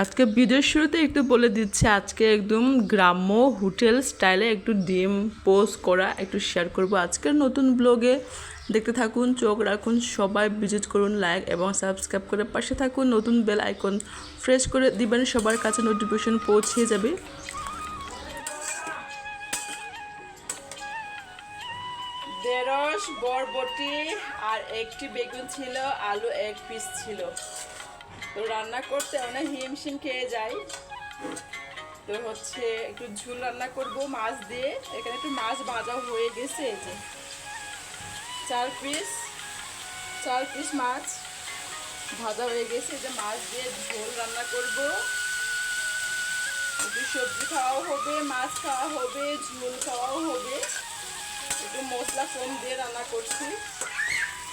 আজকে ভিডিওর শুরুতে একটু বলে দিচ্ছি, আজকে একদম গ্রাম্য হোটেল স্টাইলে একটু ডিম পোস্ট করা একটু শেয়ার করব। আজকের নতুন ব্লগে দেখতে থাকুন, চোখ রাখুন, সবাই ভিজিট করুন লাইক এবং সাবস্ক্রাইব করে পাশে থাকুন। নতুন বেল আইকন ফ্রেশ করে দিবেন, সবার কাছে নোটিফিকেশন পৌঁছে যাবে। দেড়শ বরবটি আর একটি বেগুন ছিল, আলু এক পিস ছিল। তো রান্না করতে অনেক হিমশিম খেয়ে যাই। তো হচ্ছে একটু ঝুল রান্না করব মাছ দিয়ে। এখানে একটু মাছ ভাজা হয়ে গেছে এই যে। চার পিস চার পিস মাছ ভাজা হয়ে গেছে। যে মাছ দিয়ে ঝোল রান্না করব। একটু সবজি খাওয়াও হবে, মাছ খাওয়া হবে, ঝোল খাওয়াও হবে। একটু মশলা কম দিয়ে রান্না করছি।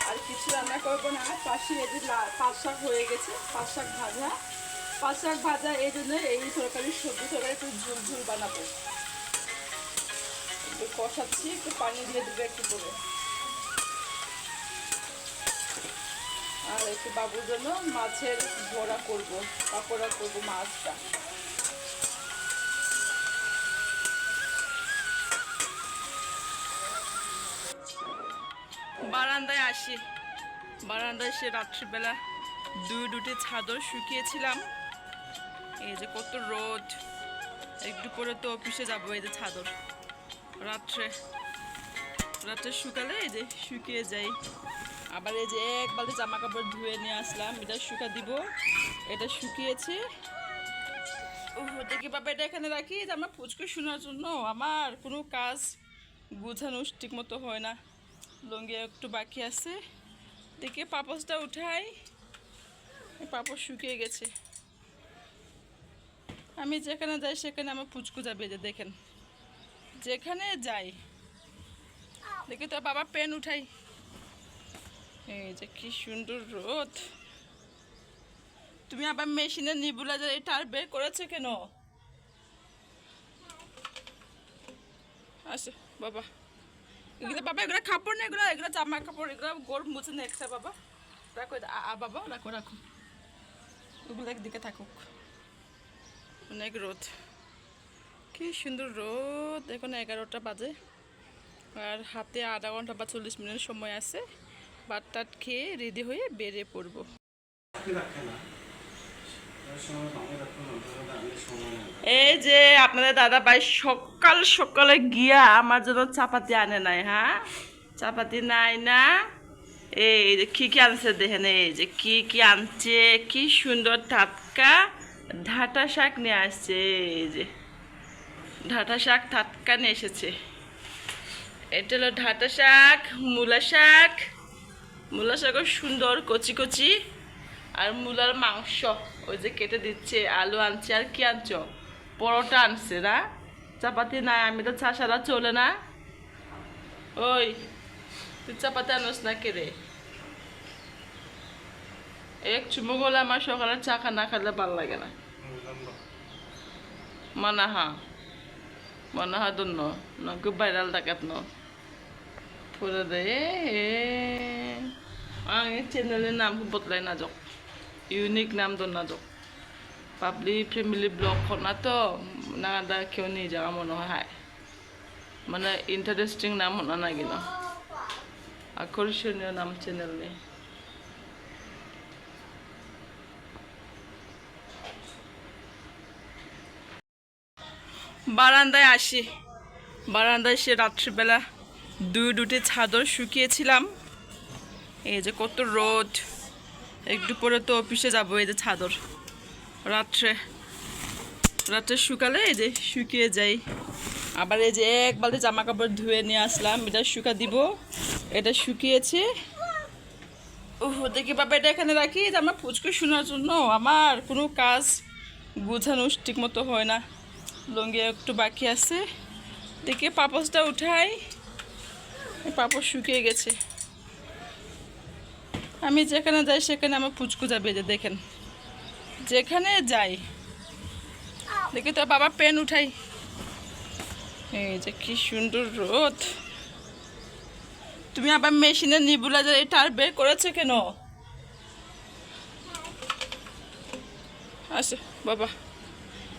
আর কিছু রান্না করব না। পাশে এই যে পাট শাক হয়ে গেছে পাট শাক ভাজা। পাট শাক ভাজা এই জন্য এই তরকারি সবজি তরকারি একটু ঝুল ঝুল বানাবো। একটু কষাচ্ছি, একটু পানি দিয়ে দেবো একটু করে। আর একটু বাবুর জন্য মাছের ভরা করব, পাকোড়া করব মাছটা। বারান্দায় আসি। বারান্দায় সে রাত্রিবেলা দুই দুটি ছাদর শুকিয়েছিলাম। এই যে কত রোদ। একটু পরে তো অফিসে যাব এই যে ছাদর রাত্রে রাত্রে শুকালে এই যে শুকিয়ে যাই। আবার এই যে এক বালতি জামা কাপড় ধুয়ে নিয়ে আসলাম। এটা শুকা দিব। এটা শুকিয়েছে। দেখি বাবা, এটা এখানে রাখি যে আমার পুচকু শোনার জন্য। আমার কোনো কাজ গুছানো ঠিক মতো হয় না। লুঙ্গি একটু বাকি আছে। দেখে পাপসটা উঠাই। পাপস শুকিয়ে গেছে। আমি যেখানে যাই সেখানে আমার পুচকু যাবে যে দেখেন। যেখানে যাই। দেখি তো বাবা পেন উঠাই। এই যে কি সুন্দর রোদ। তুমি আবার মেশিনের নিবুলাইজার এটা আর বের করেছ কেন? আসো, বাবা। এগুলো বাবা, এগুলো কাপড় না, এগুলো এগুলো জামা কাপড়, এগুলো গোল মুছে না এক্সট্রা বাবা। রাখো আ বাবা, রাখো রাখো। ওগুলো একদিকে থাকুক। অনেক রোদ। কি সুন্দর রোদ। এখন এগারোটা বাজে। আর হাতে আধা ঘণ্টা বা চল্লিশ মিনিট সময় আছে। ভাত টাত খেয়ে রেডি হয়ে বেরিয়ে পড়ব। এই যে আপনাদের দাদা ভাই সকাল সকালে গিয়া আমার জন্য চাপাতি আনে নাই হ্যাঁ? চাপাতি নাই না? এই যে কি কি আনছে দেখেন, এই যে কি কি আনছে, কি সুন্দর টাটকা ঢাটা শাক নিয়ে আসছে, এই যে ঢাটা শাক টাটকা নিয়ে এসেছে। এটা হলো ঢাটা শাক, মূলা শাক। মূলা শাকও সুন্দর, কচি কচি। আর মূলার মাংস। ওই যে কেটে দিচ্ছে, আলু আনছে, আর কি আনছ? পরোটা আনছে না? চাপাতি নাই, আমি তো চা সারা চলে না। ওই, তুই চাপাতি আনোস না কে রে? এক চুমুক হলে আমার সকালে চা খা না খেলে ভালো লাগে না। মানাহা মানাহা দন্য নগু বাইরাল ডাকাত ন। ফুলে দে চ্যানেলের নাম বদলাই না যাওক ইউনিক নাম দন না যাওক পাবলিক ফ্যামিলি ব্লগ খনা তো না কেউ নিয়ে যাওয়া মনে হয় মানে ইন্টারেস্টিং নাম হনা নাগিন আকর্ষণীয় নাম চ্যানেল নেই বারান্দায় আসি। বারান্দায় সে রাত্রিবেলা দুই দুটি চাদর শুকিয়েছিলাম। এই যে কত রোদ। একটু পরে তো অফিসে যাব, এই যে ছাদর। রাত্রে রাত্রে শুকালে এই যে শুকিয়ে যাই। আবার এই যে এক বালতি জামা কাপড় ধুয়ে নিয়ে আসলাম, এটা শুকা দিব। এটা শুকিয়েছে। ও দেখি বাবা, এটা এখানে রাখি যে আমার পুচকু শোনার জন্য। আমার কোনো কাজ গুছানো ঠিক মতো হয় না। লুঙ্গি একটু বাকি আছে। দেখি পাপসটা উঠাই। পাপস শুকিয়ে গেছে। আমি যেখানে যাই, সেখানে আমার পুচকু যাবে যে দেখেন। যেখানে যাই, দেখি তো বাবা পেন উঠাই। এই যে কি সুন্দর রোদ। তুমি আবার মেশিনের নিবুলাইজার এটা আর বের করেছ কেন? আসো, বাবা।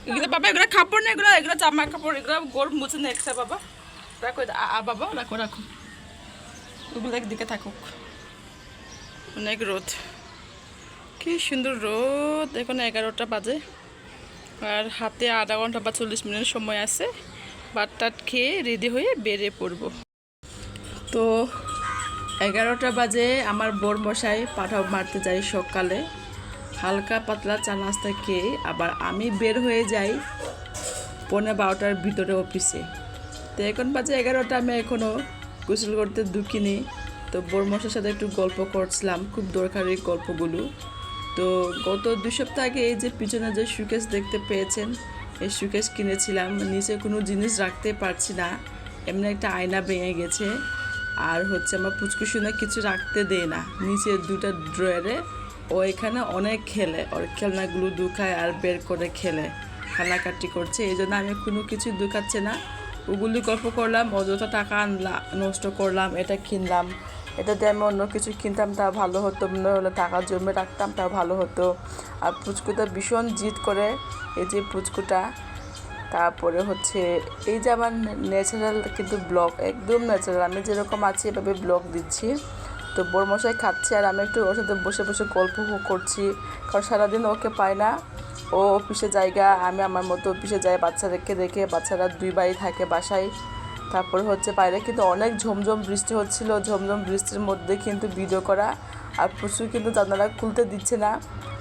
এগুলো বাবা, এগুলো কাপড় না, এগুলো এগুলো জামা কাপড়, এগুলো গরম মুছে নেক্সা বাবা। রাখো আ, বাবা, রাখো রাখো। ওগুলো একদিকে থাকুক। অনেক রোদ। কি সুন্দর রোদ, এখন এগারোটা বাজে। আর হাতে আধা ঘণ্টা বা চল্লিশ মিনিট সময় আছে। ভাত টাত খেয়ে রেডি হয়ে বেরিয়ে পড়ব। তো এগারোটা বাজে, আমার বর মশাই পাঠাও মারতে যাই সকালে। হালকা পাতলা চা নাস্তা খেয়ে আবার আমি বের হয়ে যাই পনেরো বারোটার ভিতরে অফিসে। তো এখন বাজে এগারোটা, আমি এখনও গোসল করতে দুঃখিনি তো বর্মশের সাথে একটু গল্প করছিলাম, খুব দরকারি গল্পগুলো। তো গত দুই সপ্তাহ আগে এই যে পিছনে যে সুকেশ দেখতে পেয়েছেন, এই সুকেশ কিনেছিলাম, নিচে কোনো জিনিস রাখতে পারছি না, এমনি একটা আয়না ভেঙে গেছে, আর হচ্ছে আমার পুচকুসুনা কিছু রাখতে দেয় না। নিচে দুটা ড্রয়ারে, ও এখানে অনেক খেলে, ওর খেলনাগুলো দুখায় আর বের করে খেলে কান্নাকাটি করছে, এই জন্য আমি কোনো কিছু দুখাচ্ছে না। ওগুলি গল্প করলাম, অযথা টাকা আনলা, নষ্ট করলাম, এটা কিনলাম। এটা দিয়ে আমি অন্য কিছু কিনতাম তা ভালো হতো। হলে টাকা জমে রাখতাম তা ভালো হতো। আর পুচকুটা ভীষণ জিদ করে, এই যে পুচকুটা। তারপরে হচ্ছে, এই যে আমার ন্যাচারাল কিন্তু ব্লগ একদম ন্যাচারাল আমি যেরকম আছি, এভাবে ব্লগ দিচ্ছি। তো বড়মশাই খাচ্ছে আর আমি একটু ওর সাথে বসে বসে গল্প করছি। কারণ সারাদিন ওকে পাই না। ও অফিসে জায়গা, আমি আমার মতো অফিসে যাই, বাচ্চাদেরকে দেখে, বাচ্চারা দুই বাড়ি থাকে বাসায়। তারপরে হচ্ছে বাইরে কিন্তু অনেক ঝমঝম বৃষ্টি হচ্ছিল, ঝমঝম বৃষ্টির মধ্যে কিন্তু ভিডিও করা। আর প্রচুর কিন্তু জানালা খুলতে দিচ্ছে না।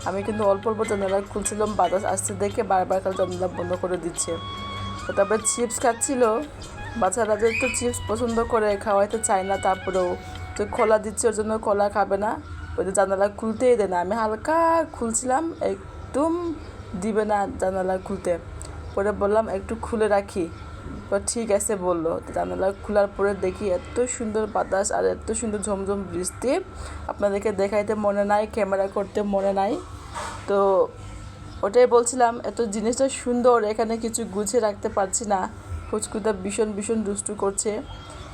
আমি কিন্তু অল্প অল্প জানালা খুলছিলাম, বাতাস আসতে দেখে বারবার খালি জানালা বন্ধ করে দিচ্ছে। তারপরে চিপস খাচ্ছিল। বাচ্চারা যে চিপস পছন্দ করে খাওয়াইতে চায় না, তারপরেও তো খোলা দিচ্ছে ওর জন্য খোলা খাবে না। ওই যে জানালা খুলতেই দেয় না। আমি হালকা খুলছিলাম, একদম দিবে না জানালা খুলতে। পরে বললাম, একটু খুলে রাখি। তো ঠিক আছে বলল। জানালা খোলার পরে দেখি এত সুন্দর বাতাস আর এত সুন্দর ঝমঝম বৃষ্টি। আপনাদেরকে দেখাইতে মনে নাই, ক্যামেরা করতে মনে নাই। তো ওটাই বলছিলাম, এত জিনিসটা সুন্দর, এখানে কিছু গুছিয়ে রাখতে পারছি না। ফুচকুটা ভীষণ ভীষণ দুষ্টু করছে।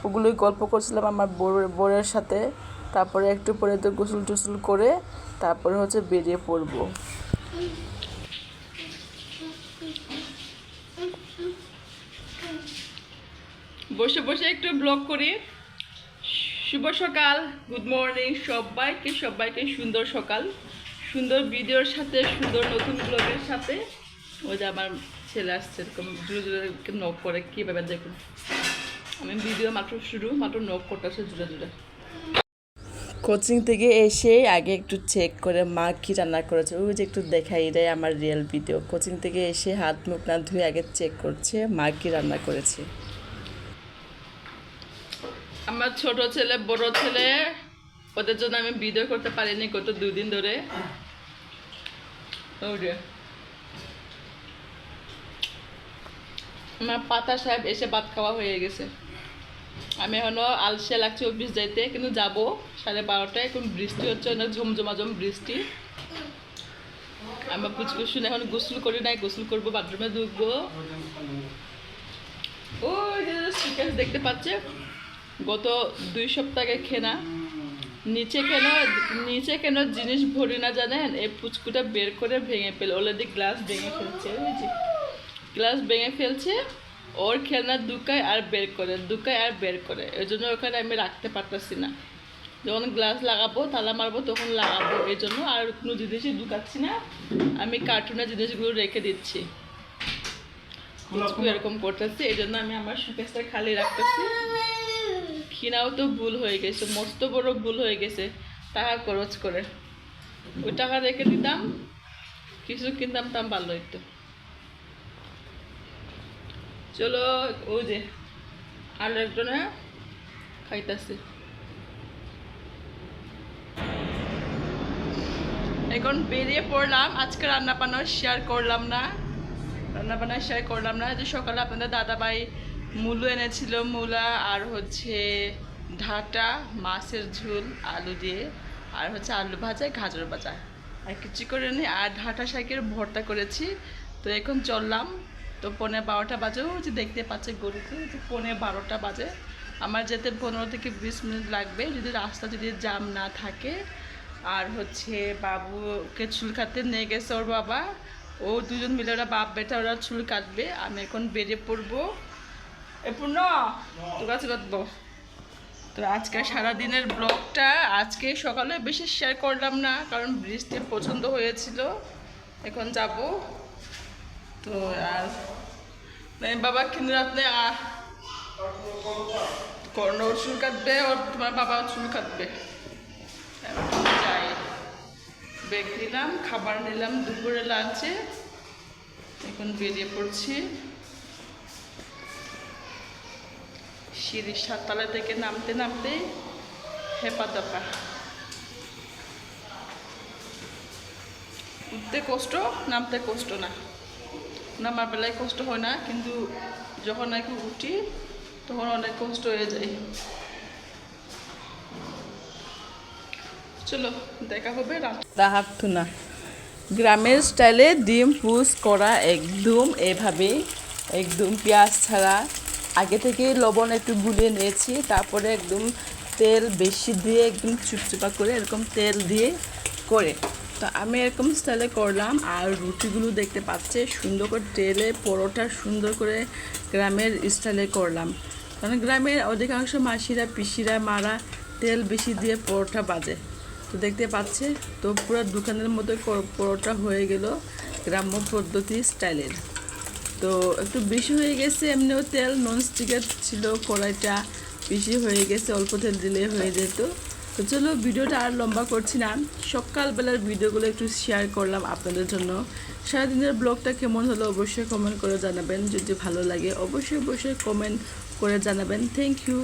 ওগুলোই গল্প করছিলাম আমার বোর- বোরের সাথে। তারপরে একটু পরে তো গোসল টুসল করে তারপরে হচ্ছে বেরিয়ে পড়ব। বসে বসে একটু ব্লগ করি। শুভ সকাল গুড মর্নিং সবাইকে সবাইকে সুন্দর সকাল। সুন্দর ভিডিওর সাথে, সুন্দর নতুন ব্লগের সাথে। ওই যে আমার ছেলে আসছে, এরকম জুড়ে জুড়ে নখ করে, কীভাবে দেখুন। আমি ভিডিও মাত্র শুরু, মাত্র নখ করতেছে জুড়ে জুড়ে। কোচিং থেকে এসে আগে একটু চেক করে মা কী রান্না করেছে, ওই যে একটু দেখাই এটাই আমার রিয়েল ভিডিও কোচিং থেকে এসে হাত মুখ না ধুয়ে আগে চেক করছে মা কী রান্না করেছে। আমার ছোট ছেলে, বড় ছেলে, ওদের জন্য আমি ভিডিও করতে পারিনি গত দুদিন ধরে। আমার পাতা সাহেব এসে ভাত খাওয়া হয়ে গেছে। আমি এখনও আলসে লাগছে অফিস যাইতে, কিন্তু যাব সাড়ে বারোটায়। এখন বৃষ্টি হচ্ছে, অনেক ঝমঝমাঝম বৃষ্টি। আমার পুচকু শুনে এখন গোসল করি নাই, গোসল করব, বাথরুমে ঢুকবো। ও দেখতে পাচ্ছে গত দুই সপ্তাহ কেনা। নিচে কেন নিচে কেন জিনিস ভরি না জানেন? এই পুচকুটা বের করে ভেঙে ফেলে অলরেডি গ্লাস ভেঙে ফেলছে যে। গ্লাস ভেঙে ফেলছে ওর খেলনা দুকায় আর বের করে দুকায় আর বের করে। এই জন্য ওখানে আমি রাখতে পারতেছি না। যখন গ্লাস লাগাবো তালা মারবো তখন লাগাবো এই জন্য আর কোনো জিনিসই ঢুকাচ্ছি না। আমি কার্টুনের জিনিসগুলো রেখে দিচ্ছি। এরকম করতেছি এই জন্য আমি আমার সুকেশটা খালি রাখতেছি। কিনাও তো ভুল হয়ে গেছে, মস্ত বড় ভুল হয়ে গেছে, টাকা খরচ করে। ওই টাকা রেখে দিতাম, কিছু কিনতাম, তাম ভালো হইতো। চলো, ওই যে, আর একজনে খাইতেছে। এখন বেরিয়ে পড়লাম, আজকে রান্না বান্না শেয়ার করলাম না। রান্না বান্না শেয়ার করলাম না, যে সকালে আপনাদের দাদাভাই মূলো এনেছিল, মূলা আর হচ্ছে ঢাটা মাছের ঝোল, আলু দিয়ে। আর হচ্ছে আলু ভাজা, গাজর ভাজা। আর কিছু করে নি আর ঢাটা শাকের ভর্তা করেছি। তো এখন চললাম। তো পৌনে বারোটা বাজে। ওই যে দেখতে পাচ্ছে গরুকে যে পৌনে বারোটা বাজে। আমার যেতে পনেরো থেকে বিশ মিনিট লাগবে। যদি রাস্তা যদি জাম না থাকে, আর হচ্ছে বাবুকে চুল কাটতে নিয়ে গেছে ওর বাবা। ও দুজন মিলে ওরা বাপ বেটা ওরা চুল কাটবে। আমি এখন বেরিয়ে পড়ব। এ পূর্ণ? তো সারাদিনের ব্লগটা আজকে সকালে বেশি শেয়ার করলাম না, কারণ বৃষ্টি পছন্দ হয়েছিল। এখন যাব। তো আর বাবা কিন্তু আপনি কর্ণ চুল কাটবে ওর তোমার বাবা চুল কাটবে। খাবার নিলাম, দুপুরে লাঞ্চে এখন বেরিয়ে পড়ছি। সিঁড়ির সাততলা থেকে নামতে নামতে হেপা দাপা উঠতে কষ্ট, নামতে কষ্ট না। নামার বেলায় কষ্ট হয় না, কিন্তু যখন নাকি উঠি, তখন অনেক কষ্ট হয়ে যায়। চলো, দেখা হবে রাত রাহাত থুনা গ্রামের স্টাইলে ডিম পুষ করা একদম এভাবে একদম পেঁয়াজ ছাড়া। আগে থেকে লবণ একটু গুলিয়ে নিয়েছি, তারপরে একদম তেল বেশি দিয়ে একদম চুপচুপা করে এরকম তেল দিয়ে করে। তো আমি এরকম স্টাইলে করলাম, আর রুটিগুলো দেখতে পাচ্ছে, সুন্দর করে তেলে পরোটা সুন্দর করে গ্রামের স্টাইলে করলাম। কারণ গ্রামের অধিকাংশ মাসিরা, পিসিরা, মারা তেল বেশি দিয়ে পরোটা বাজে। তো দেখতে পাচ্ছে, তো পুরো দোকানের কর- পরোটা হয়ে গেল গ্রাম্য পদ্ধতি স্টাইলের তো একটু বেশি হয়ে গেছে, এমনিও তেল ননস্টিকের ছিল কড়াইটা বেশি হয়ে গেছে, অল্প তেল দিলে হয়ে যেত। তো চলো ভিডিওটা আর লম্বা করছি না। সকালবেলার ভিডিওগুলো একটু শেয়ার করলাম আপনাদের জন্য। সারাদিনের ব্লগটা কেমন হলো অবশ্যই কমেন্ট করে জানাবেন। যদি ভালো লাগে অবশ্যই অবশ্যই কমেন্ট করে জানাবেন। Thank you